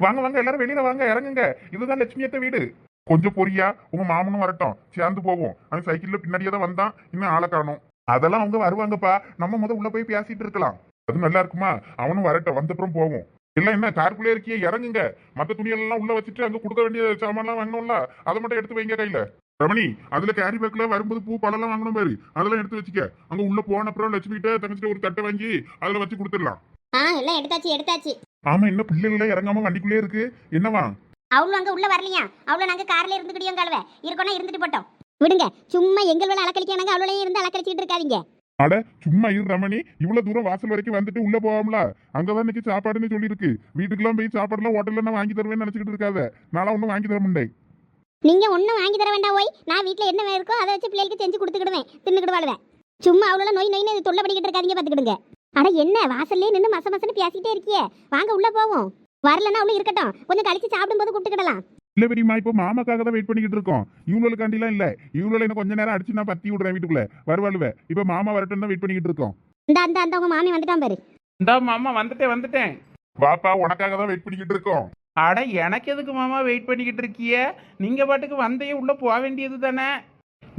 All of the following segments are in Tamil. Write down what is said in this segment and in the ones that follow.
வாங்க வாங்க எல்லாரும் வெளியில வாங்க இறங்குங்க. இதுதான் லட்சுமி அத்தை வீடு. கொஞ்சம் பொரியா உங்க மாமனும் வரட்டும். சேர்ந்து போவோம். அவன் சைக்கிள்ல பின்னாடியே தான் வந்தான். இன்னும் ஆளை காணும். அதெல்லாம் அவங்க வருவாங்கப்பா. நம்ம முத உள்ள போய் பேசிட்டு இருக்கலாம். அது நல்லா இருக்குமா? அவனும் வரட்டும். வந்தப்புறம் போவோம். இல்ல என்ன காருக்குள்ளே இருக்கியே இறங்குங்க. மத்த துணியெல்லாம் உள்ள வச்சுட்டு அங்க கொடுக்க வேண்டிய சாமான்லாம் வாங்கணும்ல? அதை மட்டும் எடுத்து வைங்க கையில. ரமணி அதுல கேரி பேக்ல வரும்போது பூ பழம்லாம் வாங்கணும் பாரு. அதெல்லாம் எடுத்து வச்சுக்க. அங்க உள்ள போன அப்புறம் லட்சுமி கிட்ட தங்கச்சிட்ட ஒரு தட்டை வாங்கி அதுல வச்சு கொடுத்துடலாம். ஆ எல்லாம் எடுத்தாச்சு எடுத்தாச்சு. ஆமா என்ன பிள்ளைகள இறங்காம வண்டிக்குள்ளே இருக்கு. என்னவா? அவ்வளோ அங்கே உள்ள வரலையா? அவ்வளோ நாங்கள் காரில் இருந்துக்கிட்டோம் கலவை. இருக்கணும் இருந்துட்டு போட்டோம். விடுங்க சும்மா எங்கள் வேலை அலக்கழிக்கானாங்க அவ்வளோலையும் இருந்து அலக்கழிச்சிட்டு இருக்காதீங்க. அட சும்மா இரு ரமணி. இவ்வளவு தூரம் வாசல் வரைக்கும் வந்துட்டு உள்ள போவோம்ல அங்கதான் இன்னைக்கு சாப்பாடுன்னு சொல்லியிருக்கு. வீட்டுக்கெல்லாம் போய் சாப்பாடுலாம் ஹோட்டல்ல நான் வாங்கி தருவேன்னு நினைச்சுக்கிட்டு இருக்காத. நாளா ஒன்றும் வாங்கி தர முடியாது நீங்கள் ஒன்றும் வாங்கி தர வேண்டாம் ஓய். நான் வீட்டில் என்ன இருக்கோ அதை வச்சு பிள்ளைகளுக்கு செஞ்சு கொடுத்துக்கிடுவேன். தின்னுக்கிட்டு வாழ்வேன். சும்மா அவ்வளோ நோய் நோயின்னு தொல்லை படிக்கிட்டு இருக்காதீங்க பார்த்துக்கிடுங்க அட என்ன வாசல்லே நின்று மச மசன்னு பேசிட்டே இருக்கியே. வாங்க உள்ள போவோம். வரலன்னா அவ்வளோ இருக்கட்டும். கொஞ்சம் கழிச்சு சாப்பிடும்போது கூப்பிட்டுக்கிடலாம் இல்ல பெரியம்மா இப்போ மாமாக்காக தான் வெயிட் பண்ணிக்கிட்டு இருக்கோம். இவ்வளோக்காண்டிலாம் இல்ல. இவ்வளோ இன்னும் கொஞ்ச நேரம் அடிச்சு நான் பத்தி விடுறேன் வீட்டுக்குள்ள. வருவாளுவ இப்போ மாமா வரட்டும் தான் வெயிட் பண்ணிக்கிட்டு இருக்கோம். இந்த அந்த அந்த உங்க மாமி வந்துட்டான் பாரு. இந்தா மாமா வந்துட்டேன் வந்துட்டேன். வாப்பா உனக்காக தான் வெயிட் பண்ணிக்கிட்டு இருக்கோம். அட எனக்கு எதுக்கு மாமா வெயிட் பண்ணிக்கிட்டு இருக்கிய? நீங்க பாட்டுக்கு வந்தையே உள்ள போக வேண்டியது தானே?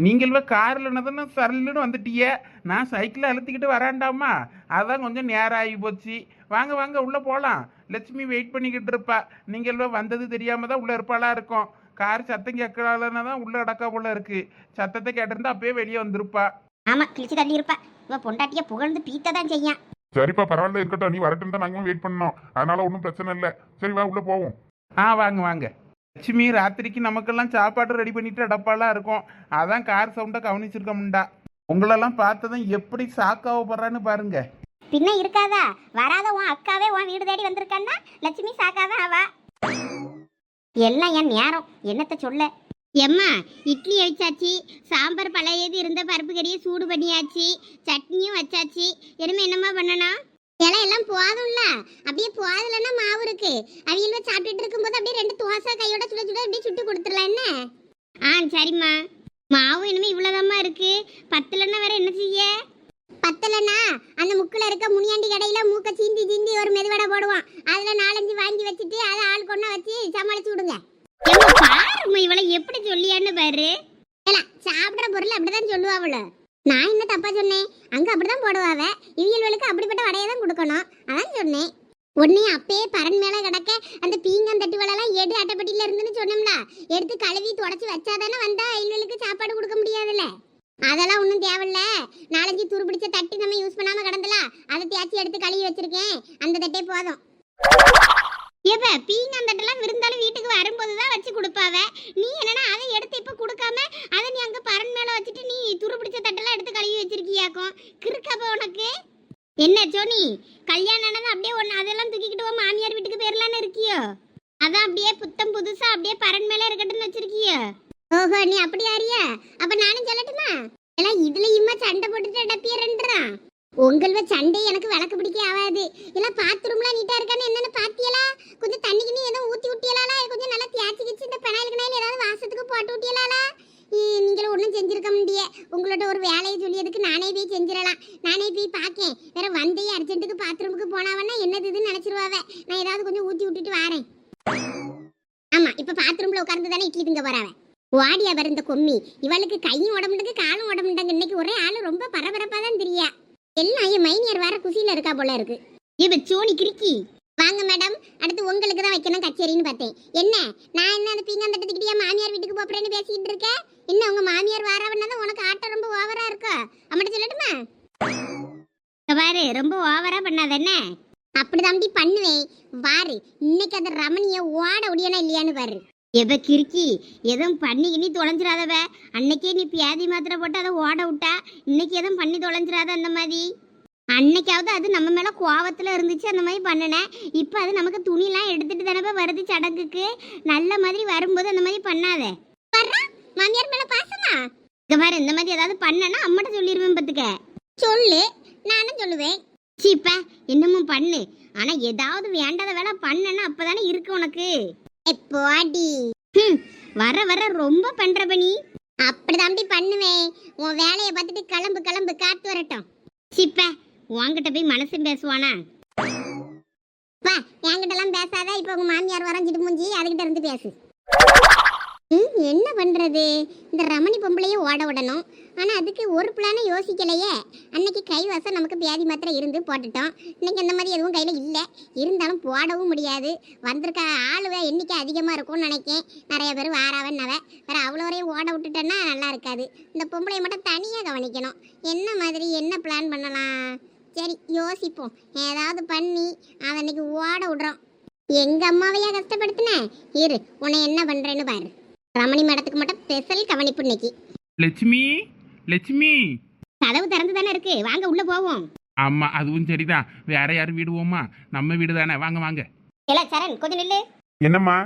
நீங்கள் காரில் தானே சரலுன்னு வந்துட்டிய. நான் சைக்கிளை அழுத்திக்கிட்டு வராண்டாமா அதான் கொஞ்சம் நேரம் ஆகி போச்சு. வாங்க வாங்க உள்ள போகலாம் லட்சுமி வெயிட் பண்ணிக்கிட்டு இருப்பா. நீங்கள் வந்தது தெரியாம தான் உள்ள இருப்பாளா இருக்கும். கார் சத்தம் கேட்கலான்னு தான் உள்ள அடக்கா போல இருக்கு. சத்தத்தை கேட்டிருந்தா அப்பயே வெளியே வந்திருப்பா. ஆமா கிழிச்சு தள்ளி இருப்பா. இவ பொண்டாட்டிய புகழ்ந்து பீத்த தான் செய்யான் சரிப்பா பரவாயில்ல இருக்கட்டும். நீ வரட்டும் தான் நாங்களும் வெயிட் பண்ணோம். அதனால ஒன்றும் பிரச்சனை இல்லை. சரி வா உள்ள போவோம். ஆ வாங்க வாங்க. லட்சுமி ராத்திரிக்கு நமக்கெல்லாம் சாப்பாடு ரெடி பண்ணிட்டு அடப்பாலாம் இருக்கும். அதான் கார் சவுண்டை கவனிச்சிருக்கோம்டா உங்களெல்லாம் பார்த்ததும் எப்படி சாக்காவ போறான்னு பாருங்க. பின்ன இருக்காதா? வராத உன் அக்காவே உன் வீடு தேடி வந்திருக்கான்னா லட்சுமி சாக்காதான் அவ. எல்லாம் என் நேரம். என்னத்த சொல்ல? எம்மா இட்லி அவிச்சாச்சு சாம்பார் பழையது இருந்த பருப்பு கறியை சூடு பண்ணியாச்சு சட்னியும் வச்சாச்சு. இனிமே என்னம்மா பண்ணணும்? இலை எல்லாம் போதும்ல? அப்படியே போதலன்னா மாவு இருக்கு. அவியல்வ சாப்பிட்டுட்டு இருக்கும்போது அப்படியே ரெண்டு தோசை கையோட சுட சுட அப்படியே சுட்டு கொடுத்துடலாம். என்ன? ஆ சரிம்மா. மாவு இனிமே இவ்வளோதாம்மா இருக்கு. பத்துலன்னா வேற என்ன செய்ய? பத்தலன்னா அந்த முக்கில் இருக்க முனியாண்டி கடையில மூக்க சீந்தி சீந்தி ஒரு மெதுவடை போடுவான். அதுல நாலஞ்சு வாங்கி வச்சுட்டு அதை ஆள் கொண்டா வச்சு சமாளிச்சு விடுங்க. பாருமா இவளை எப்படி சொல்லியான்னு பாரு. சாப்பிட்ற பொருள் அப்படிதான் சொல்லுவாவுல நான் என்ன தப்பா சொன்னேன்? அங்க அப்படிதான் போடுவாவ. இவியல்வளுக்கு அப்படிப்பட்ட வடையை தான் கொடுக்கணும். அதான் சொன்னேன். உடனே அப்பயே பரன் மேல கிடக்க அந்த பீங்கான் தட்டுவலெல்லாம் எடு அட்டைப்பட்டியில இருந்துன்னு சொன்னோம்ல. எடுத்து கழுவி தொடச்சி வச்சாதானே வந்தா இவளுக்கு சாப்பாடு கொடுக்க முடியாதுல்ல? அதெல்லாம் ஒன்றும் தேவையில்ல. நாலஞ்சு துரு பிடிச்ச தட்டு நம்ம யூஸ் பண்ணாம கிடந்தல அதை தேய்ச்சி எடுத்து கழுவி வச்சிருக்கேன். அந்த தட்டே போதும். ஏப்ப பீங்கான் தட்டெல்லாம் விருந்தாலும் வீட்டுக்கு வரும்போது தான் வச்சு கொடுப்பாவ. நீ என்னன்னா அதை எடுத்து இப்போ கொடுக்காம அதை நீ அங்கே பரன் மேலே வச்சுட்டு நீ துரு பிடிச்ச தட்டெல்லாம் எடுத்து கழுவி வச்சிருக்கியாக்கும். கிறுக்கப்ப உனக்கு. என்ன சோனி கல்யாணம் ஆனது அப்படியே ஒன்று அதெல்லாம் தூக்கிக்கிட்டு போ மாமியார் வீட்டுக்கு போயிடலான்னு இருக்கியோ? அதான் அப்படியே புத்தம் புதுசா அப்படியே பரன் மேலே இருக்கட்டும்னு வச்சிருக்கியோ? ஓஹோ நீ அப்படி அறிய அப்ப நானும் சொல்லட்டுமா? எல்லாம் இதுலயுமா சண்டை போட்டுட்டு டப்பியறன்றான் உங்கள சண்டை எனக்கு விளக்கு பிடிக்க ஆகாது எல்லாம் பாத்ரூம்லாம் நீட்டா இருக்கான்னு என்னன்னு பாத்தியலா? கொஞ்சம் தண்ணி நீ ஏதோ ஊத்தி விட்டியலாலா கொஞ்சம் நல்லா தேய்ச்சி கிச்சு இந்த பெனாயில் கனாயில் ஏதாவது வாசத்துக்கு போட்டு விட்டியலாலா நீங்களும் ஒன்றும் செஞ்சிருக்க முடியே. உங்களோட ஒரு வேலையை சொல்லியதுக்கு நானே போய் செஞ்சிடலாம். நானே போய் பார்க்கேன் வேற வந்தே அர்ஜென்ட்டுக்கு பாத்ரூமுக்கு போனாவன்னா என்னது இதுன்னு நினைச்சிருவாவ. நான் ஏதாவது கொஞ்சம் ஊத்தி விட்டுட்டு வரேன். ஆமா இப்ப பாத்ரூம்ல உட்கார்ந்து தானே இட்லி திங்க போறாவ. வாடியா வர இந்த கொம்மி. இவளுக்கு கையும் உடம்புக்கு காலும் உடம்புண்டாங்க. இன்னைக்கு ஒரே ஆள் ரொம்ப பரபரப்பா தான் தெரியா. எல்லாம் மைனியர் வேற குசியில இருக்கா போல இருக்கு. இவ சோனி கிறுக்கி. வாங்க மேடம். அடுத்து உங்களுக்கு தான் வைக்கணும் கச்சேரின்னு பார்த்தேன். என்ன? நான் என்ன அந்த பீங்கான் தட்டத்துக்கிட்டே மாமியார் வீட்டுக்கு போறேன்னு பேசிக்கிட்டு இருக்கேன்? என்ன உங்க மாமியார் வாராவன்னா தான்? உனக்கு ஆட்டம் ரொம்ப ஓவரா இருக்கா? அம்மட்ட சொல்லட்டுமா? பாரு ரொம்ப ஓவரா பண்ணாத என்ன? அப்படிதான் பண்ணுவேன். வாரு இன்னைக்கு அந்த ரமணிய ஓட முடியனா இல்லையான்னு பாரு. எவ கிறுக்கி? எதுவும் பண்ணி இனி தொலைஞ்சிராதவ? அன்னைக்கே நீ பியாதி மாத்திரை போட்டு அதை ஓட விட்டா இன்னைக்கு எதுவும் பண்ணி தொலைஞ்சிராத அந்த மாதிரி? அன்னைக்காவது அது நம்ம மேலே கோவத்தில் இருந்துச்சு அந்த மாதிரி பண்ணினேன் இப்போ அது நமக்கு துணிலாம் எடுத்துட்டு தானே வருது சடங்குக்கு? நல்ல மாதிரி வரும்போது அந்த மாதிரி பண்ணாத. மாமியார் மேலே பாசமா? இந்த மாதிரி இந்த மாதிரி ஏதாவது பண்ணனா அம்மட்ட சொல்லிடுவேன் பத்துக்க. சொல்லு நானும் சொல்லுவேன். சீப்ப என்னமும் பண்ணு. ஆனால் ஏதாவது வேண்டாத வேலை பண்ணனா அப்பதானே இருக்கு உனக்கு. போடி வர வர ரொம்ப பண்ற பணி. அப்படிதாண்டி பண்ணுவேன் உன் வேலையை பார்த்துட்டு கிளம்பு கிளம்பு காத்து வரட்டும். சிப்ப உன்கிட்ட போய் மனசும் பேசுவானா? பா என்கிட்ட எல்லாம் பேசாத. இப்போ உங்க மாமியார் வரைஞ்சிட்டு மூஞ்சி அதுகிட்ட இருந்து பேசு. ம், என்ன பண்ணுறது இந்த ரமணி பொம்பளையும் ஓட விடணும். ஆனால் அதுக்கு ஒரு பிளானும் யோசிக்கலையே. அன்னைக்கு கைவசம் நமக்கு வியாதி மாத்திரை இருந்து போட்டுட்டோம். இன்னைக்கு அந்த மாதிரி எதுவும் கையில் இல்லை. இருந்தாலும் போடவும் முடியாது. வந்திருக்க ஆளுவ எண்ணிக்கை அதிகமாக இருக்கும்னு நினைக்கேன். நிறைய பேர் வாராவன்னவ. வேறு அவ்வளோ வரையும் ஓட விட்டுட்டேன்னா நல்லா இருக்காது. இந்த பொம்பளையை மட்டும் தனியாக கவனிக்கணும். என்ன மாதிரி என்ன பிளான் பண்ணலாம்? சரி யோசிப்போம். ஏதாவது பண்ணி அதை அன்னைக்கு ஓட விடுறோம் எங்கள் அம்மாவையா கஷ்டப்படுத்தினேன் இரு உன்னை என்ன பண்ணுறேன்னு பாரு. ரமணி மேடத்துக்கு மட்டும் ஸ்பெஷல் கவனிப்பு இன்னைக்கு. லட்சுமி லட்சுமி. கதவு திறந்து தானே இருக்கு. வாங்க உள்ள போவோம். ஆமா அதுவும் சரிதான் வேற யாரும் வீடுவோமா நம்ம வீடு தானே. வாங்க வாங்க. இல்ல சரண் கொஞ்சம் நில்லு. என்னம்மா?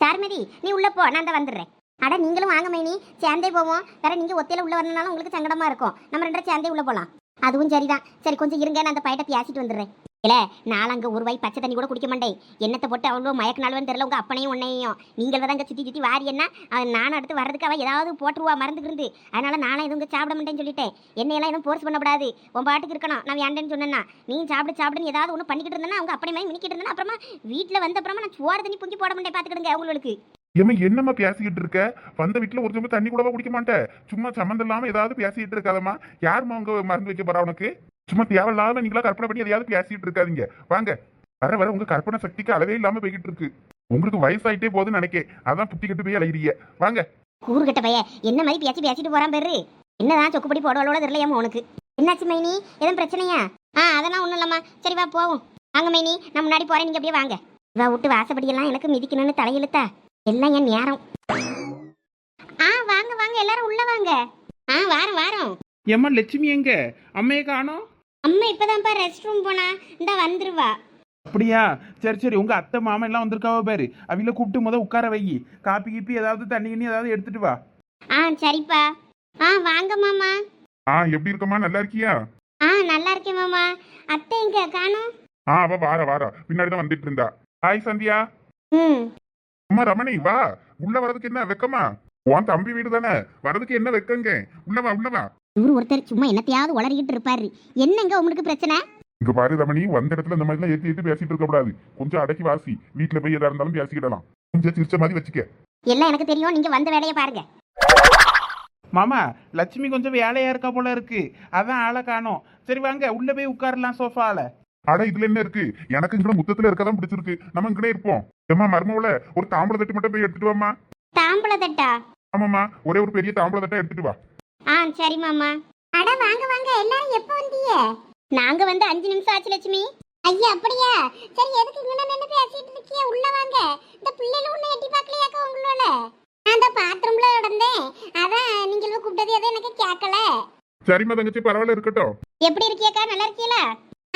சார்மதி நீ உள்ள போ. நான் தான் வந்துடுறேன். அட நீங்களும் வாங்க மைனி. சேர்ந்தே போவோம். வேற நீங்க ஒத்தையில உள்ள வரணும்னாலும் உங்களுக்கு சங்கடமா இருக்கும். நம்ம ரெண்டரை சேர்ந்தே உள்ள போலாம். அதுவும் சரிதான். சரி கொஞ்சம் இருங்க. நான் அந்த பையட்ட பேசிட்டு வந்துடுறேன். இல்ல நான் அங்க ஒரு வாய் பச்சை தண்ணி கூட குடிக்க மாட்டேன். என்னத்தை போட்டு அவ்வளோ மயக்க நாளுவன்னு தெரியல உங்க அப்பனையும் உன்னையும். நீங்கள் தான் அங்க சுத்தி சுத்தி வாரி என்ன? அவன் நானும் அடுத்து வர்றதுக்கு அவள் ஏதாவது போட்டுருவா மறந்துக்கிருந்து அதனால நானும் எதுவும் சாப்பிட மாட்டேன்னு சொல்லிட்டேன். என்னையெல்லாம் எதுவும் ஃபோர்ஸ் பண்ணக்கூடாது உன் பாட்டுக்கு இருக்கணும். நான் வேண்டேன்னு சொன்னேன்னா நீ சாப்பிட சாப்பிடுன்னு ஏதாவது ஒன்று பண்ணிக்கிட்டு இருந்தேன்னா அவங்க அப்படி மாதிரி மினிக்கிட்டு இருந்தேன்னா அப்புறமா வீட்டில் வந்த அப்புறமா நான் சோறு தண்ணி பொங்கி போட மாட்டேன் பார்த்துக்கிடுங்க உங்களுக்கு ஏம்மா என்னம்மா பேசிக்கிட்டு இருக்க? வந்த வீட்டில் ஒரு சும்மா தண்ணி கூடவா குடிக்க மாட்டேன் சும்மா சம்மந்தம் இல்லாமல் ஏதாவது பேசிக்கிட்டு இருக்காதம்மா. யாருமா அவங்க மருந்து வைக்க போறா உனக்கு? சும்மா தேவையில்லாம நீங்களா கற்பனை பண்ணி எதையாவது பேசிட்டு இருக்காதீங்க. வாங்க. வர வர உங்க கற்பனை சக்திக்கு அளவே இல்லாம போய்கிட்டு இருக்கு. உங்களுக்கு வயசாயிட்டே போகுதுன்னு நினைக்கேன். அதான் புத்தி கட்டு போய் அலைகிறீங்க வாங்க. கூறுகட்ட பைய என்ன மாதிரி பேச்சு பேசிட்டு போறான் பேரு. என்னதான் சொக்குப்படி போடுவாளோட தெரியலையாம உனக்கு? என்னாச்சு மைனி? எதுவும் பிரச்சனையா? ஆ அதெல்லாம் ஒன்றும் இல்லம்மா. சரி வா போவோம். வாங்க மைனி நான் முன்னாடி போறேன். நீங்க அப்படியே வாங்க. இவ விட்டு வாசப்படியெல்லாம் எனக்கு மிதிக்கணும்னு தலையெழுத்தா? எல்லாம் என் நேரம். ஆ வாங்க வாங்க. எல்லாரும் உள்ள வாங்க. ஆ வாரம் வாரம். ஏம்மா லட்சுமி எங்க? அம்மையை காணோம்? அம்மா இப்பதான்ப்பா ரெஸ்ட் ரூம் போனா. இந்த வந்துருவா. அப்படியா? சரி சரி. உங்க அத்தை மாமா எல்லாம் வந்திருக்காவோ பாரு. அவில கூப்பிட்டு முத உட்கார வை. காப்பி கீப்பி ஏதாவது தண்ணி கிண்ணி ஏதாவது எடுத்துட்டு வா. ஆ சரிப்பா. ஆ வாங்க மாமா. ஆ எப்படி இருக்கம்மா? நல்லா இருக்கியா? ஆ நல்லா இருக்கேன் மாமா. அத்தை எங்க? காணோம் ஆ அவ வார வாரா. பின்னாடி தான் வந்துட்டு இருந்தா. ஹாய் சந்தியா. ம். அம்மா ரமணி வா. உள்ள வரதுக்கு என்ன வெக்கமா? உன் தம்பி வீடு தானே. வரதுக்கு என்ன வெக்கங்க? உள்ளவா உள்ளவா இவரு ஒருத்தர் சும்மா என்னத்தையாவது உளறிக்கிட்டு இருப்பாரு. என்னங்க உங்களுக்கு பிரச்சனை? இங்க பாரு ரமணி வந்த இடத்துல இந்த மாதிரிலாம் ஏத்தி ஏத்தி பேசிட்டு இருக்க கூடாது. கொஞ்சம் அடக்கி வாசி. வீட்டுல போய் எதா இருந்தாலும் பேசிக்கிடலாம். கொஞ்சம் சிரிச்ச மாதிரி வச்சுக்க. எல்லாம் எனக்கு தெரியும். நீங்க வந்த வேலையை பாருங்க. மாமா லட்சுமி கொஞ்சம் வேலையா இருக்கா போல இருக்கு. அதான் ஆளை காணோம். சரி வாங்க உள்ள போய் உட்காரலாம் சோஃபால. அட இதுல என்ன இருக்கு? எனக்கு இங்க முத்தத்துல இருக்கதான் பிடிச்சிருக்கு. நம்ம இங்கனே இருப்போம். ஏம்மா மருமவுல ஒரு தாம்பளை தட்டு மட்டும் போய் எடுத்துட்டு வாமா தாம்பள தட்டா ஆமாம்மா ஒரே ஒரு பெரிய தாம்பளை தட்டை எடுத்துட்டு வா. ஆ சரி மாமா. அட வாங்க வாங்க. எல்லாரும் எப்போ வந்தீங்க? நாங்க வந்து அஞ்சு நிமிஷம் ஆச்சு லட்சுமி. ஐயா அப்படியா? சரி எதுக்கு இங்க நின்னு பேசிட்டு இருக்கிய உள்ள வாங்க. இந்த பிள்ளைல உன்னை எட்டி பார்க்கலையாக்க உங்களோட நான் அந்த பாத்ரூம்ல நடந்தேன். அதான் நீங்க கூப்பிட்டது எதுவும் எனக்கு கேட்கல. சரிம்மா தங்கச்சி பரவாயில்ல இருக்கட்டும். எப்படி இருக்கியக்கா? நல்லா இருக்கீங்களா?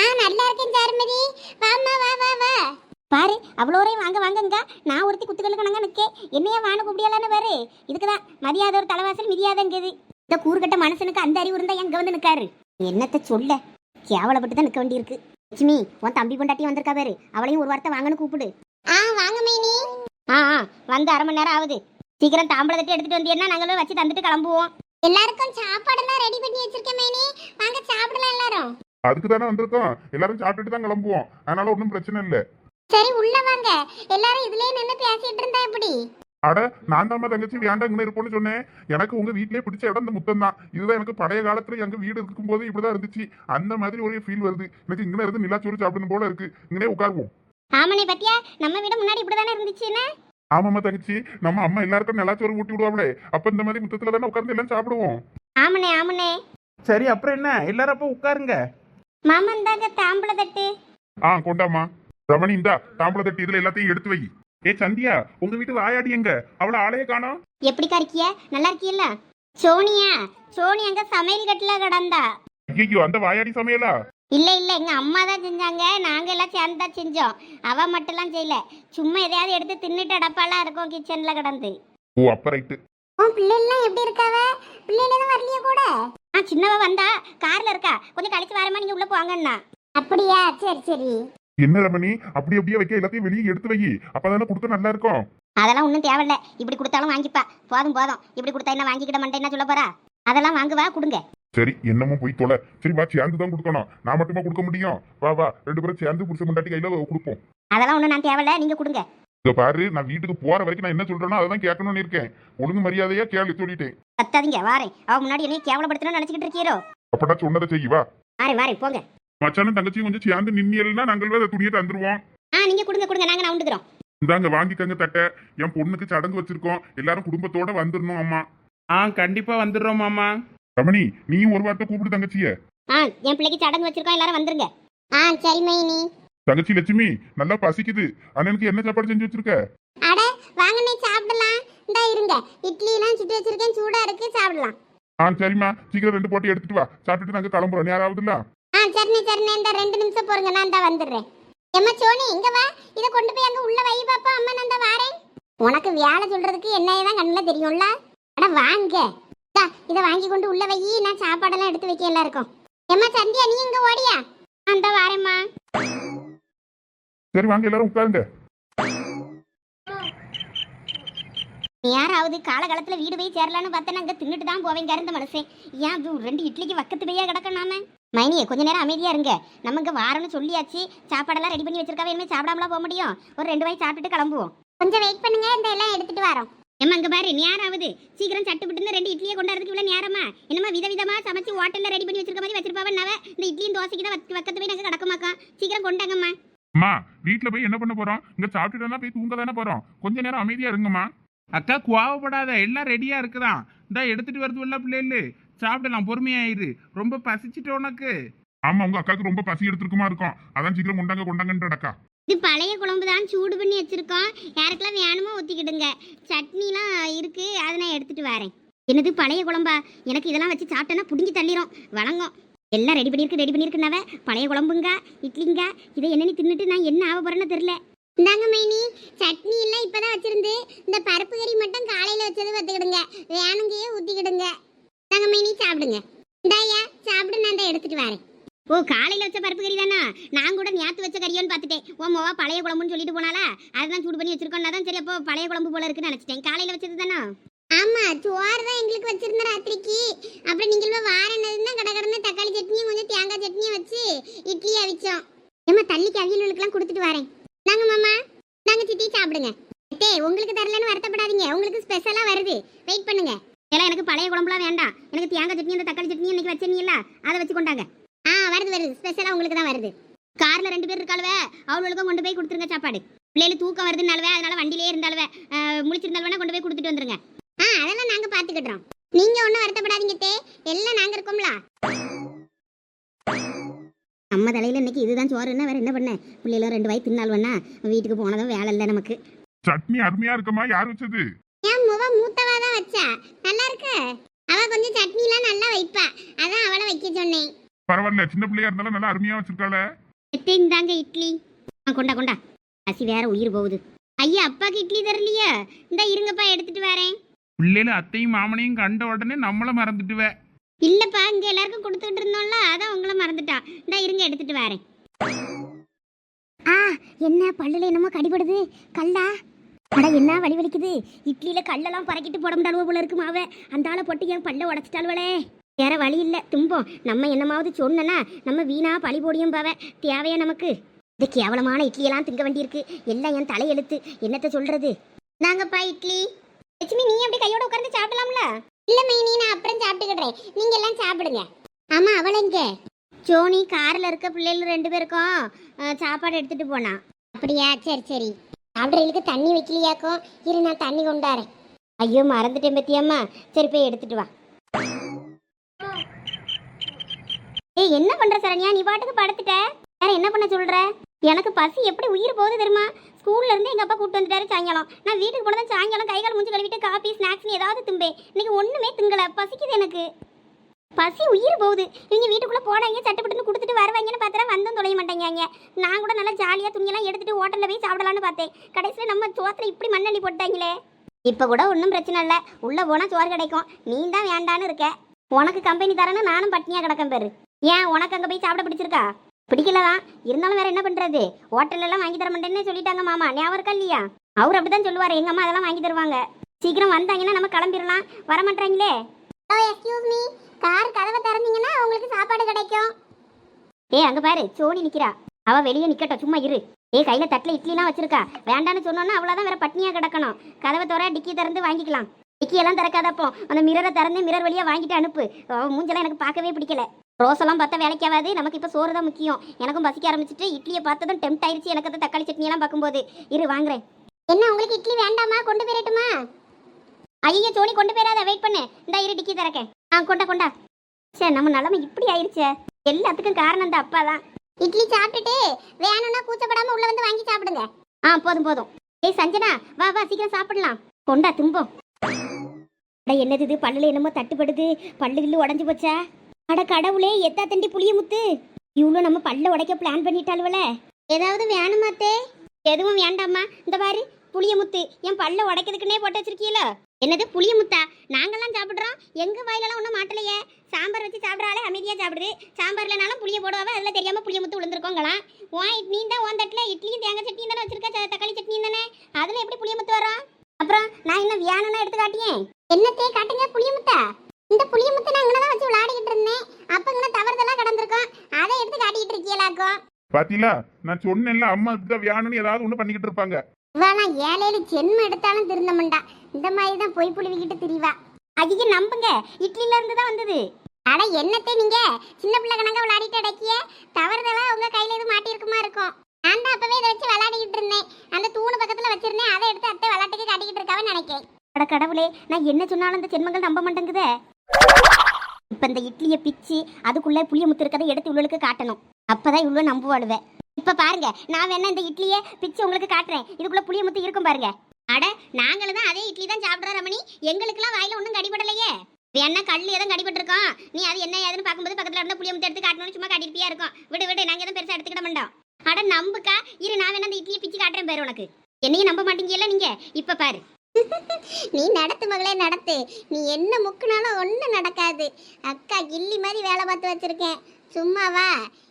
ஆ நல்லா இருக்கேன் சாருமதி. வாம்மா வா வா வா. பாரு அவ்வளோரையும் வாங்க வாங்கங்க. நான் ஒருத்தி குத்துக்கள் கணங்க நிற்கே என்னையா வான கூப்பிடியலான்னு பாரு. இதுக்குதான் மதியாத ஒரு தலைவாசல் மிதியாதங்குது. இந்த கூறுகட்ட மனுஷனுக்கு அந்த அறிவு இருந்தா எங்க வந்து நிக்காரு? என்னத்த சொல்ல? கேவலப்பட்டு தான் நிக்க வேண்டியிருக்கு. லட்சுமி உன் தம்பி பொண்டாட்டி வந்திருக்கா பாரு. அவளையும் ஒரு வார்த்தை வாங்கன்னு கூப்பிடு. ஆ வாங்க மைனி. ஆ ஆ வந்து அரை மணி நேரம் ஆகுது. சீக்கிரம் தாம்பளை தட்டி எடுத்துட்டு வந்தீங்கன்னா நாங்களும் வச்சு தந்துட்டு கிளம்புவோம். எல்லாருக்கும் சாப்பாடெல்லாம் ரெடி பண்ணி வச்சிருக்கேன் மைனி. வாங்க சாப்பிடலாம் எல்லாரும். அதுக்கு தானே வந்திருக்கோம். எல்லாரும் சாப்பிட்டுட்டு தான் கிளம்புவோம். அதனால ஒன்றும் பிரச்சனை இல்லை. சரி உள்ள வாங்க. எல்லாரும் இதுலயே நின்னு பேசிட்டு இருந்தா எப்படி? அட நான் தான் தங்கச்சி வேண்டாம் இங்கே இருப்போம்னு சொன்னேன்? எனக்கு உங்க வீட்லயே பிடிச்ச இடம் இந்த முத்தம் தான் இதுதான் எனக்கு பழைய காலத்துல எங்க வீடு இருக்கும்போது இப்படிதான் இருந்துச்சு. அந்த மாதிரி ஒரு ஃபீல் வருது. எனக்கு இங்கே இருந்து நிலாச்சோறு சாப்பிடணும் போல இருக்கு. இங்கே உட்காருவோம். ஆமனே பத்தியா? நம்ம வீடு முன்னாடி இப்படிதானே இருந்துச்சுன்னு ஆமாம்மா தங்கச்சி. நம்ம அம்மா எல்லாருக்கும் நிலாச்சோறு ஊட்டி விடுவாங்களே. அப்ப இந்த மாதிரி முத்தத்துல தானே உட்கார்ந்து எல்லாம் சாப்பிடுவோம். ஆமனே ஆமனே சரி அப்புறம் என்ன? எல்லாரும் அப்போ உட்காருங்க. மாமன் தாங்க தாம்பள தட்டு. ஆ கொண்டாம்மா. ரமணி இந்தா தாம்பளை தட்டி இதுல எல்லாத்தையும் எடுத்து வை. ஏ சந்தியா உங்க வீட்டு வாயாடி எங்க? அவள ஆளையே காணோம். எப்படிக்கா இருக்கிய? நல்லா இருக்கியல்ல? சோனியா சோனி அங்க சமையல் கட்டுல கிடந்தா. ஐயோ அந்த வாயாடி சமையலா? இல்ல இல்ல எங்க அம்மா தான் செஞ்சாங்க. நாங்க எல்லாம் சேர்ந்து தான் செஞ்சோம். அவ மட்டும்லாம் செய்யல. சும்மா எதையாவது எடுத்து தின்னுட்டு அடப்பாலாம் இருக்கும் கிச்சன்ல கிடந்து. ஓ அப்ப ரைட்டு உன் பிள்ளைலாம் எப்படி இருக்காவ? பிள்ளைலாம் வரலையே கூட? ஆ சின்னவ வந்தா கார்ல இருக்கா. கொஞ்சம் கழிச்சு வரமா நீங்க உள்ள போங்கண்ணா. அப்படியா? சரி சரி. என்ன ரமணி? அப்படி அப்படியே வைக்க எல்லாத்தையும் வெளியே எடுத்து வை. அப்பதானே கொடுக்க நல்லா இருக்கும். அதெல்லாம் ஒன்றும் தேவையில்ல. இப்படி கொடுத்தாலும் வாங்கிப்பா. போதும் போதும். இப்படி கொடுத்தா என்ன வாங்கிக்கிட மாட்டேன் என்ன சொல்ல போறா? அதெல்லாம் வாங்குவா கொடுங்க. சரி என்னமோ போய் தொலை. சரி வா சேர்ந்து தான் கொடுக்கணும். நான் மட்டுமா கொடுக்க முடியும்? வா வா. ரெண்டு பேரும் சேர்ந்து புருஷ முண்டாட்டி கையில கொடுப்போம். அதெல்லாம் ஒன்றும் நான் தேவையில்ல. நீங்கள் கொடுங்க. இங்க பாரு நான் வீட்டுக்கு போற வரைக்கும் நான் என்ன சொல்றேனோ அதை தான் கேட்கணும்னு இருக்கேன். ஒழுங்கு மரியாதையா கேள்வி சொல்லிட்டேன். கத்தாதீங்க வாரேன். அவ முன்னாடி என்னைய கேவலப்படுத்தணும்னு நினச்சிக்கிட்டு இருக்கீரோ? அப்படா சொன்னதை செய்ய வா வாரேன் வாரேன் போங்க. மச்சானும் தங்கச்சியும் கொஞ்சம் சேர்ந்து நின்னியல்னா நாங்கள் அதை துணியை தந்துருவோம். ஆ நீங்கள் கொடுங்க கொடுங்க. நாங்கள் நான் உண்டுக்கிறோம். இந்தாங்க வாங்கிக்கங்க தட்டை. என் பொண்ணுக்கு சடங்கு வச்சிருக்கோம். எல்லாரும் குடும்பத்தோட வந்துடணும் அம்மா. ஆ கண்டிப்பா வந்துடுறோம் மாமா. ரமணி நீயும் ஒரு வார்த்தை கூப்பிடு தங்கச்சிய. ஆ என் பிள்ளைக்கு சடங்கு வச்சிருக்கோம். எல்லாரும் வந்துருங்க. ஆ சரி மைனி. தங்கச்சி லட்சுமி நல்லா பசிக்குது. அண்ணனுக்கு என்ன சாப்பாடு செஞ்சு வச்சிருக்க? அட வாங்கண்ணே சாப்பிடலாம். இந்தா இருங்க. இட்லி எல்லாம் சுட்டு வச்சிருக்கேன். சூடா இருக்கு சாப்பிடலாம். ஆ சரிம்மா. சீக்கிரம் ரெண்டு போட்டி எடுத்துட்டு வா. சாப்பிட்டுட்டு நாங்க கிளம்புறோம். யாராவதுல? ஆ சரிண்ணே சரிண்ணே இந்த ரெண்டு நிமிஷம் போருங்க நான் தான் வந்துடுறேன். எம்மா சோனி இங்க வா. இதை கொண்டு போய் அங்க உள்ள வை பாப்பா அம்மா நான் தான் வாரேன். உனக்கு வேலை சொல்றதுக்கு என்னதான் கண்ணில் தெரியும்ல? அட வாங்க. இதை வாங்கி கொண்டு உள்ள வை. நான் சாப்பாடெல்லாம் எடுத்து வைக்க எல்லாருக்கும். எம்மா சந்தியா நீ இங்க ஓடியா? அந்த வாரேம்மா. சரி வாங்க எல்லாரும் உட்காருங்க. யாராவது காலகாலத்துல வீடு போய் சேரலான்னு பார்த்தா அங்க தின்னுட்டு தான் போவேங்க இருந்த மனுஷன் ஏன் ரெண்டு இட்லிக்கு வக்கத்து பையா கிடக்கும் மைனியே கொஞ்ச நேரம் அமைதியா இருங்க. நம்ம இங்க வாரம்னு சொல்லியாச்சு. சாப்பாடெல்லாம் ரெடி பண்ணி வச்சிருக்காவே இனிமே சாப்பிடாமலாம் போக முடியும். ஒரு ரெண்டு வாய் சாப்பிட்டுட்டு கிளம்புவோம். கொஞ்சம் வெயிட் பண்ணுங்க இந்த எல்லாம் எடுத்துட்டு வரோம். ஏம்மா இங்க பாரு நேராவது. சீக்கிரம் சட்டு விட்டுன்னு ரெண்டு இட்லியை கொண்டாடுறதுக்கு இவ்வளவு நேரமா? என்னமா விதவிதமா சமைச்சு ஹோட்டல்ல ரெடி பண்ணி வச்சிருக்க மாதிரி வச்சிருப்பாவன்னாவ இந்த இட்லியும் தோசைக்கு தான் வக்க- வக்கத்து போய் நாங்க கிடக்குமாக்கா. சீக்கிரம் கொண்டாங்கம்மா. அம்மா வீட்டுல போய் என்ன பண்ண போறோம்? இங்க சாப்பிட்டுட்டு போய் தூங்க தானே போறோம். கொஞ்ச நேரம் அமைதியா இருங்கம்மா. அக்கா கோவப்படாத. எல்லாம் ரெடியா இருக்குதான். இந்தா எடுத்துட்டு வருது இல்ல பிள்ளைகளு. சாப்பிடலாம் பொறுமையாயிரு. ரொம்ப பசிச்சிட்டு உனக்கு. ஆமா உங்க அக்காவுக்கு ரொம்ப பசி எடுத்துருக்குமா இருக்கும். அதான் சீக்கிரம் கொண்டாங்க கொண்டாங்கன்றடக்கா இது பழைய குழம்பு தான் சூடு பண்ணி வச்சிருக்கோம். யாருக்கெல்லாம் வேணுமோ ஊற்றிக்கிடுங்க சட்னிலாம் இருக்கு அதை நான் எடுத்துட்டு வரேன். என்னது பழைய குழம்பா? எனக்கு இதெல்லாம் வச்சு சாப்பிட்டேன்னா புடிங்கி தள்ளிரும். வணங்கும் எல்லாம் ரெடி பண்ணியிருக்கு ரெடி பண்ணியிருக்குனாவ பழைய குழம்புங்க இட்லிங்க. இதை என்னன்னு தின்னுட்டு நான் என்ன ஆக போறேன்னு தெரியல. இந்தாங்க மைனி. சட்னி எல்லாம் இப்பதான் வச்சிருந்து இந்த பருப்பு கறி மட்டும் காலையில வச்சது பார்த்துக்கிடுங்க வேணுங்கையே ஊற்றிக்கிடுங்க இந்தாங்க சாப்பிடுங்க. இந்தாயா சாப்பிடு நான் தான் எடுத்துட்டு வரேன். ஓ காலையில வச்ச பருப்பு கறி தானா? நான் கூட நேத்து வச்ச கறியோன்னு பார்த்துட்டேன். ஓ மோவா பழைய குழம்புன்னு சொல்லிட்டு போனாலா அதுதான் சூடு பண்ணி வச்சிருக்கோம்னா தான் சரி அப்போ பழைய குழம்பு போல இருக்குன்னு நினைச்சிட்டேன். காலையில வச்சது தானா? ஆமா சோறு தான் எங்களுக்கு வச்சிருந்த ராத்திரிக்கு. அப்புறம் நீங்க வாரனதுன்னா கடை கடந்த தக்காளி சட்னியும் கொஞ்சம் தேங்காய் சட்னியும் வச்சு இட்லி அவிச்சோம். ஏமா தள்ளிக்கு அவியலுக்கெல்லாம் கொடுத்துட்டு வரேன். நாங்க மாமா. நாங்க சித்தி சாப்பிடுங்க. டே உங்களுக்கு தரலன்னு வருத்தப்படாதீங்க. உங்களுக்கு ஸ்பெஷலா வருது. வெயிட் பண்ணுங்க. ஏன்னா எனக்கு பழைய குழம்புலாம் வேண்டாம். எனக்கு தேங்காய் சட்னி அந்த தக்காளி சட்னி இன்னைக்கு வச்சிருந்தீங்களா அதை வச்சு கொண்டாங்க. ஆ வருது வருது. ஸ்பெஷலா உங்களுக்கு தான் வருது. கார்ல ரெண்டு பேர் இருக்காளுவ. அவளுக்கும் கொண்டு போய் கொடுத்துருங்க சாப்பாடு. பிள்ளைகளுக்கு தூக்கம் வருதுனாலவே அதனால வண்டியிலே இருந்தாலுவே முழிச்சிருந்தாலுவே கொண்டு போய் கொடுத்துட்டு வந்துருங்க. ஆ அதெல்லாம் நாங்க பாத்துக்கிடுறோம் நீங்க ஒன்றும் வருத்தப்படாதீங்க தே. எல்லாம் நாங்க இருக்கோம்ல. நம்ம தலையில இன்னைக்கு இதுதான் சோறுன்னா வேற என்ன பண்ண? பிள்ளைகளும் ரெண்டு வாய் தின்னால்வண்ணா வீட்டுக்கு போனதும் வேலை இல்லை நமக்கு. சட்னி அருமையா இருக்குமா? யார் வச்சது என் முவ மூத்தவா தான் வச்சா? நல்லா இருக்கு? அவ கொஞ்சம் சட்னிலாம் நல்லா வைப்பா. அதான் அவளை வைக்க சொன்னேன். பரவாயில்ல சின்ன பிள்ளையா இருந்தாலும் நல்லா அருமையா வச்சிருக்காள. எத்தே இந்தாங்க இட்லி? ஆ கொண்டா கொண்டா. பசி வேற உயிர் போகுது. ஐயா அப்பாக்கு இட்லி தரலையா. இந்தா இருங்கப்பா எடுத்துட்டு வரேன். பிள்ளைகளு அத்தையும் மாமனையும் கண்ட உடனே நம்மள மறந்துட்டுவே. இல்லப்பா இங்க எல்லாருக்கும் கொடுத்துட்டு இருந்தோம்ல அதான் உங்களை மறந்துட்டா. இந்தா இருங்க எடுத்துட்டு வரேன். ஆ என்ன பல்லுல என்னமோ கடிபடுது. கல்லா? அட என்ன வலி வலிக்குது? இட்லியில கல்லெல்லாம் பறக்கிட்டு போட முடியாளுவ போல இருக்கு மாவ. அந்த ஆளை போட்டு என் பல்ல உடச்சிட்டாளுவளே. வேற வழி இல்ல. தும்பம் நம்ம என்னமாவது சொன்னனா நம்ம வீணா பழி போடியும் பாவ. தேவையா நமக்கு? இது கேவலமான இட்லியெல்லாம் திங்க வேண்டியிருக்கு. எல்லாம் என் தலையெழுத்து. என்னத்த சொல்றது? நாங்கப்பா இட்லி. லட்சுமி நீ அப்படி கையோட உட்கார்ந்து சாப்பிடலாம்ல? இல்ல மைனி நான் அப்புறம் சாப்பிட்டுக்கிறேன். நீங்க எல்லாம் சாப்பிடுங்க. ஆமா அவள் இங்க ஜோனி கார்ல இருக்க பிள்ளைகள் ரெண்டு பேருக்கும் சாப்பாடு எடுத்துட்டு போனா. அப்படியா? சரி சரி. சாப்பிட்றதுக்கு தண்ணி வைக்கலையாக்கும் இரு நான் தண்ணி கொண்டாரேன் ஐயோ மறந்துட்டேன் பத்தியம்மா. சரி போய் எடுத்துட்டு வா. ஏய் என்ன பண்ற சரண்யா? நீ பாட்டுக்கு படுத்துட்ட. வேற என்ன பண்ண சொல்ற? எனக்கு பசி எப்படி உயிர் போகுது தெரியுமா? ஸ்கூல்ல இருந்து எங்க அப்பா கூட்டு வந்துட்டாரு சாயங்காலம். நான் வீட்டுக்கு போனதான் சாயங்காலம் கை கால் மூஞ்சி கழுவிட்டு காபி ஸ்நாக்ஸ் ஏதாவது திம்பே இன்னைக்கு ஒண்ணுமே திங்கல. பசிக்குது எனக்கு. பசி உயிர் போகுது. இவங்க வீட்டுக்குள்ளே போனாங்க சட்டப்பட்டுன்னு கொடுத்துட்டு வருவாங்கன்னு பார்த்தா வந்தும் தொலைய மாட்டேங்காங்க நான் கூட நல்லா ஜாலியாக துணியெல்லாம் எடுத்துட்டு ஹோட்டலில் போய் சாப்பிடலான்னு பார்த்தேன். கடைசியில் நம்ம சோத்துல இப்படி மண்ணள்ளி போட்டாங்களே இப்போ கூட ஒன்றும் பிரச்சனை இல்லை. உள்ளே போனால் சோறு கிடைக்கும். நீ தான் வேண்டான்னு இருக்க. உனக்கு கம்பெனி தரேன்னு நானும் பட்டினியாக கிடக்கேன் பேரு. ஏன் உனக்கு அங்கே போய் சாப்பிட பிடிச்சிருக்கா? பிடிக்கலதான் இருந்தாலும் வேற என்ன பண்றது? ஹோட்டலெல்லாம் வாங்கி தர மாட்டேன்னு சொல்லிட்டாங்க மாமா. ஞாபகம் இருக்கா இல்லையா? அவர் அப்படிதான் சொல்லுவார். எங்க அம்மா அதெல்லாம் வாங்கி தருவாங்க. சீக்கிரம் வந்தாங்கன்னா நம்ம கிளம்பிடலாம். வர மாட்டாங்களே எக்ஸ்கியூஸ் மீ கார் கதவை திறந்தீங்கன்னா உங்களுக்கு சாப்பாடு கிடைக்கும். ஏய் அங்க பாரு சோனி நிக்கிறா. அவ வெளியே நிக்கட்டும் சும்மா இரு. ஏய் கையில தட்டுல இட்லிலாம் வச்சிருக்கா. வேண்டான்னு சொன்னோன்னா அவ்வளவுதான் வேற பட்னியா கிடக்கணும். கதவை திற டிக்கி திறந்து வாங்கிக்கலாம். டிக்கி எல்லாம் திறக்காதப்போ அந்த மிரரை திறந்து மிரர் வழியா வாங்கிட்டு அனுப்பு. மூஞ்செல்லாம் எனக்கு பார்க்கவே பிடிக்கல. ரோஸெல்லாம் பார்த்தா வேலைக்கு ஆகாது நமக்கு இப்போ சோறு தான் முக்கியம். எனக்கும் பசிக்க ஆரம்பிச்சிட்டு இட்லியை பார்த்ததும் டெம்ட் ஆயிடுச்சு எனக்கு அந்த தக்காளி சட்னி எல்லாம் பார்க்கும்போது. இரு வாங்குறேன். என்ன உங்களுக்கு இட்லி வேண்டாமா? கொண்டு போயிடட்டுமா ஐயோ சோனி கொண்டு போயிடாத வெயிட் பண்ணு. இந்த இரு டிக்கி திறக்கேன். ஆ கொண்டா கொண்டா. சே நம்ம நிலைமை இப்படி ஆயிருச்சே எல்லாத்துக்கும் காரணம் இந்த அப்பா தான். இட்லி சாப்பிட்டுட்டு வேணும்னா கூச்சப்படாம உள்ள வந்து வாங்கி சாப்பிடுங்க. ஆ போதும் போதும். ஏய் சஞ்சனா வா வா சீக்கிரம் சாப்பிடலாம். கொண்டா தும்போம் அட என்னது இது? பல்லுல என்னமோ தட்டுப்படுது. பல்லு கில்லு உடஞ்சு போச்சா? அட கடவுளே எத்தா தண்டி புளிய முத்து. இவ்வளோ நம்ம பல்ல உடைக்க பிளான் பண்ணிட்டாளுவல ஏதாவது வேணுமாத்தே எதுவும் வேண்டாம்மா. இந்த பாரு புளிய முத்து. என் பல்ல உடைக்கிறதுக்குன்னே போட்டு வச்சிருக்கீல. என்னது புளிய முத்தா? நாங்கெல்லாம் சாப்பிட்றோம். எங்க வாயிலெல்லாம் ஒன்றும் மாட்டலையே. சாம்பார் வச்சு சாப்பிட்றாலே அமைதியாக சாப்பிடுது சாம்பார்லனாலும் புளிய போடுவாவே அதில் தெரியாமல் புளிய முத்து விழுந்திருக்கோங்களாம். ஓ நீ தான் உன் தட்டில் இட்லியும் தேங்காய் சட்னியும் தானே வச்சிருக்க தக்காளி சட்னியும் தானே? அதில் எப்படி புளிய முத்து வரும்? அப்புறம் நான் என்ன வியானம்னா எடுத்து காட்டியேன். என்னத்தையே காட்டுங்க புளிய முத்தா? இந்த புளிய முத்து நான் இங்கே தான் வச்சு விளையாடிக்கிட்டு இருந்தேன். அப்போ இங்கே தவறுதெல்லாம் கடந்திருக்கோம். அதை எடுத்து காட்டிக்கிட்டு இருக்கீங்களாக்கும் பாத்தீங்களா? நான் சொன்னேன்ல அம்மா இப்படிதான் வியானம்னு ஏதாவது ஒன்று பண்ணிக்கிட்டு இருப்பாங்க. வேணா ஏழையில ஜென்மம் எடுத்தாலும் திருந்த மாட்டா. இந்த மாதிரி தான் பொய் புழுவிக்கிட்டு திரிவா. அதிக நம்புங்க. இட்லில இருந்து தான் வந்தது. அட என்னத்தை நீங்க? சின்ன பிள்ளை கணக்க விளையாடிட்டு அடக்கிய? தவறுதலா உங்க கையில எதுவும் மாட்டியிருக்குமா இருக்கும். நான் தான் அப்பவே இதை வச்சு விளையாடிக்கிட்டு இருந்தேன். அந்த தூணு பக்கத்துல வச்சிருந்தேன். அதை எடுத்து அத்தை விளையாட்டுக்கு காட்டிக்கிட்டு இருக்காவன்னு நினைக்கிறேன். அட கடவுளே நான் என்ன சொன்னாலும் அந்த ஜென்மங்கள் நம்ப மாட்டேங்குதே. இப்ப இந்த இட்லியை பிச்சு அதுக்குள்ளே புளிய முத்து இருக்கதை எடுத்து உள்ளுக்கு காட்டணும். அப்பதான் இவ்வளோ நம்புவாளுவேன் இப்ப பாருங்க நான் வேணா இந்த இட்லியை பிச்சு உங்களுக்கு காட்டுறேன். இதுக்குள்ள புளிய முத்து இருக்கும் பாருங்க. அட நாங்களும் தான் அதே இட்லி தான் சாப்பிடுறோம் ரமணி. எங்களுக்குலாம் வாயில ஒன்றும் கடிபடலையே. வேணா கல் எதுவும் கடிபட்டிருக்கோம்? நீ அது என்ன ஏதுன்னு பார்க்கும்போது பக்கத்துல இருந்த புளிய முத்து எடுத்து காட்டணும்னு சும்மா காட்டிருப்பியா இருக்கும். விடு விடு நாங்க எதுவும் பெருசா எடுத்துக்கிட மாட்டோம். அட நம்புக்கா. இரு நான் வேணா அந்த இட்லியை பிச்சு காட்டுறேன் பாரு உனக்கு. என்னையும் நம்ப மாட்டீங்கல்ல நீங்க? இப்ப பாரு. நீ நடத்து மகளே நடத்து. நீ என்ன முக்குனாலும் ஒன்றும் நடக்காது. அக்கா கில்லி மாதிரி வேலை பார்த்து வச்சிருக்கேன். சும்மாவா?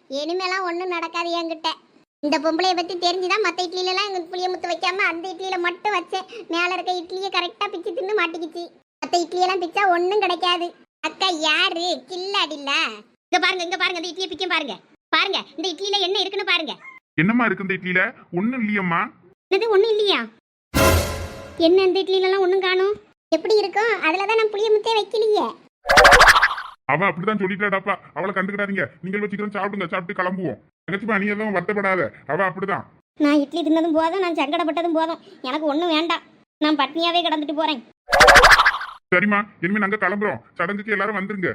இனிமேலாம் ஒன்றும் நடக்காது என்கிட்ட. இந்த பொம்பளைய பற்றி தெரிஞ்சுதான் மற்ற இட்லிலலாம் எங்கள் புளிய முத்து வைக்காம அந்த இட்லியில மட்டும் வச்சேன். மேலே இருக்க இட்லியை கரெக்டாக பிச்சு தின்னு மாட்டிக்கிச்சு. மற்ற இட்லியெல்லாம் பிச்சா ஒன்றும் கிடைக்காது. அக்கா யாரு? கில்லாடில்ல இங்க பாருங்க இங்க பாருங்க இந்த இட்லியை பிக்கும் பாருங்க. பாருங்க இந்த இட்லியில என்ன இருக்குன்னு பாருங்க. என்னம்மா இருக்கு இந்த இட்லியில? ஒண்ணும் இல்லையம்மா. இது ஒன்றும் இல்லையா? என்ன இந்த இட்லிலலாம் ஒன்றும் காணும்? எப்படி இருக்கும்? அதில் தான் நான் புளிய முத்தே வைக்கலையே. அவ அப்படிதான் சொல்லிட்டாடாப்பா அவளை கண்டுக்கிடாதீங்க. நீங்கள் வச்சுக்கிறோம் சாப்பிடுங்க. சாப்பிட்டு கிளம்புவோம். தங்கச்சிப்பா நீ எதுவும் வருத்தப்படாத. அவ அப்படிதான். நான் இட்லி தின்னதும் போதும் நான் சங்கடப்பட்டதும் போதும். எனக்கு ஒன்றும் வேண்டாம். நான் பட்னியாவே கிடந்துட்டு போறேன். சரிம்மா இனிமே நாங்க கிளம்புறோம். சடங்குக்கு எல்லாரும் வந்துருங்க.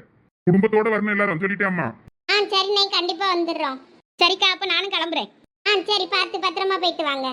குடும்பத்தோட வரணும் எல்லாரும். சொல்லிட்டேன் அம்மா ஆ சரி நான் கண்டிப்பா வந்துடுறோம். சரிக்கா அப்ப நானும் கிளம்புறேன். ஆ சரி பார்த்து பத்திரமா போயிட்டு வாங்க.